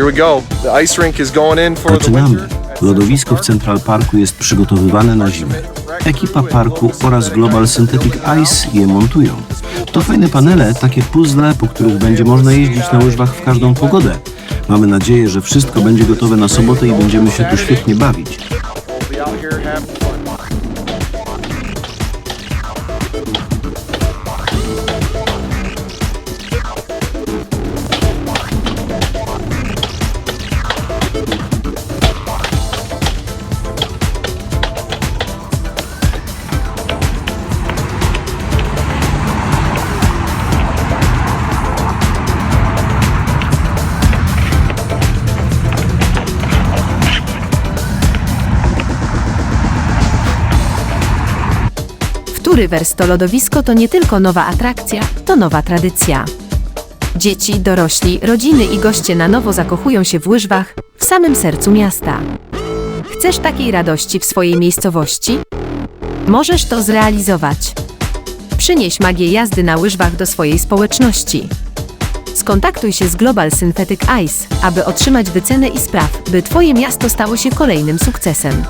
Here we go. The ice rink is going in for the winter. Lodowisko w Central Parku jest przygotowywane na zimę. Ekipa parku oraz Global Synthetic Ice je montują. To fajne panele, takie puzzle, po których będzie można jeździć na łyżwach w każdą pogodę. Mamy nadzieję, że wszystko będzie gotowe na sobotę i będziemy się tu świetnie bawić. Turywers to lodowisko to nie tylko nowa atrakcja, to nowa tradycja. Dzieci, dorośli, rodziny i goście na nowo zakochują się w łyżwach samym sercu miasta. Chcesz takiej radości w swojej miejscowości? Możesz to zrealizować. Przynieś magię jazdy na łyżwach do swojej społeczności. Skontaktuj się z Global Synthetic Ice, aby otrzymać wycenę i spraw, by Twoje miasto stało się kolejnym sukcesem.